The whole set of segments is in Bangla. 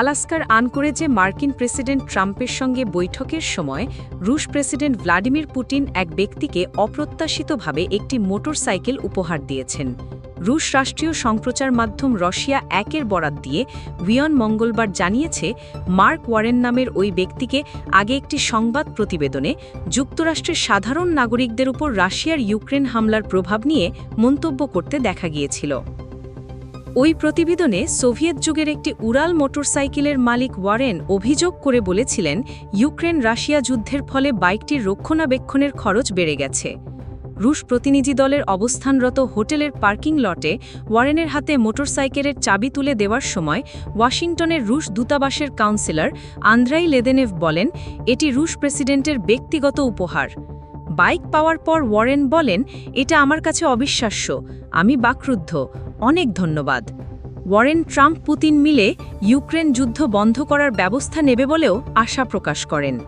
আলাস্কার আনকোরেজে মার্কিন প্রেসিডেন্ট ট্রাম্পের সঙ্গে বৈঠকের সময় রুশ প্রেসিডেন্ট ভ্লাদিমির পুতিন এক ব্যক্তিকে অপ্রত্যাশিতভাবে একটি মোটরসাইকেল উপহার দিয়েছেন। রুশ রাষ্ট্রীয় সম্প্রচার মাধ্যম রাশিয়া একের বরাত দিয়ে উইয়ন মঙ্গলবার জানিয়েছে, মার্ক ওয়ারেন নামের ওই ব্যক্তিকে আগে একটি সংবাদ প্রতিবেদনে যুক্তরাষ্ট্রের সাধারণ নাগরিকদের উপর রাশিয়ার ইউক্রেন হামলার প্রভাব নিয়ে মন্তব্য করতে দেখা গিয়েছিল। ওই প্রতিবেদনে সোভিয়েত যুগের একটি উড়াল মোটরসাইকেলের মালিক ওয়ারেন অভিযোগ করে বলেছিলেন, ইউক্রেন রাশিয়া যুদ্ধের ফলে বাইকটির রক্ষণাবেক্ষণের খরচ বেড়ে গেছে। রুশ প্রতিনিধি দলের অবস্থানরত হোটেলের পার্কিং লটে ওয়ারেনের হাতে মোটরসাইকেলের চাবি তুলে দেওয়ার সময় ওয়াশিংটনের রুশ দূতাবাসের কাউন্সিলর আন্দ্রাই লেদেনেভ বলেন, এটি রুশ প্রেসিডেন্টের ব্যক্তিগত উপহার। বাইক পাওয়ার পর ওয়ারেন বলেন, এটা আমার কাছে অবিশ্বাস্য। আমি বাকরুদ্ধ। অনেক ধন্যবাদ। ওয়ারেন ট্রাম্প পুতিন মিলে ইউক্রেন যুদ্ধ বন্ধ করার ব্যবস্থা নেবে বলেও আশা প্রকাশ করেন।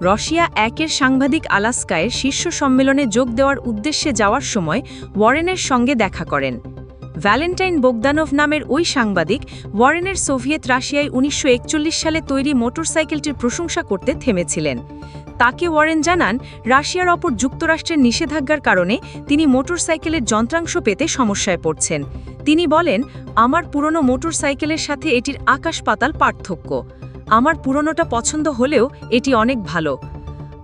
রাশিয়া একের সাংবাদিক আলাস্কায় শীর্ষ সম্মেলনে যোগ দেওয়ার উদ্দেশ্যে যাওয়ার সময় ওয়ারেনের সঙ্গে দেখা করেন। ভ্যালেন্টাইন বোগদানভ নামের ওই সাংবাদিক ওয়ারেনের সোভিয়েত রাশিয়ায় উনিশশো একচল্লিশ সালে তৈরি মোটরসাইকেলটির প্রশংসা করতে থেমেছিলেন। তাকে ওয়ারেন জানান, রাশিয়ার অপর যুক্তরাষ্ট্রের নিষেধাজ্ঞার কারণে তিনি মোটরসাইকেলের যন্ত্রাংশ পেতে সমস্যায় পড়ছেন। তিনি বলেন, আমার পুরনো মোটরসাইকেলের সাথে এটির আকাশ পাতাল পার্থক্য। আমার পুরনোটা পছন্দ হলেও এটি অনেক ভালো।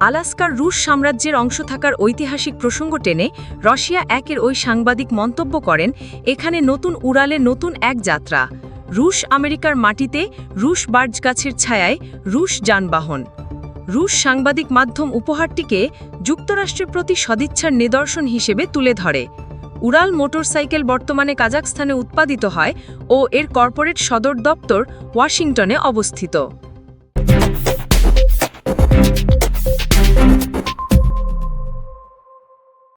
আলাস্কার রুশ সাম্রাজ্যের অংশ থাকার ঐতিহাসিক প্রসঙ্গ টেনে রাশিয়া একের ওই সাংবাদিক মন্তব্য করেন, এখানে নতুন উড়ালে নতুন এক যাত্রা। রুশ আমেরিকার মাটিতে রুশ বার্জ গাছের ছায়ায় রুশ যানবাহন। রুশ সাংবাদিক মাধ্যম উপহারটিকে যুক্তরাষ্ট্রের প্রতি সদিচ্ছার নিদর্শন হিসেবে তুলে ধরে। উড়াল মোটরসাইকেল বর্তমানে কাজাকস্তানে উৎপাদিত হয় ও এর কর্পোরেট সদর দপ্তর ওয়াশিংটনে অবস্থিত।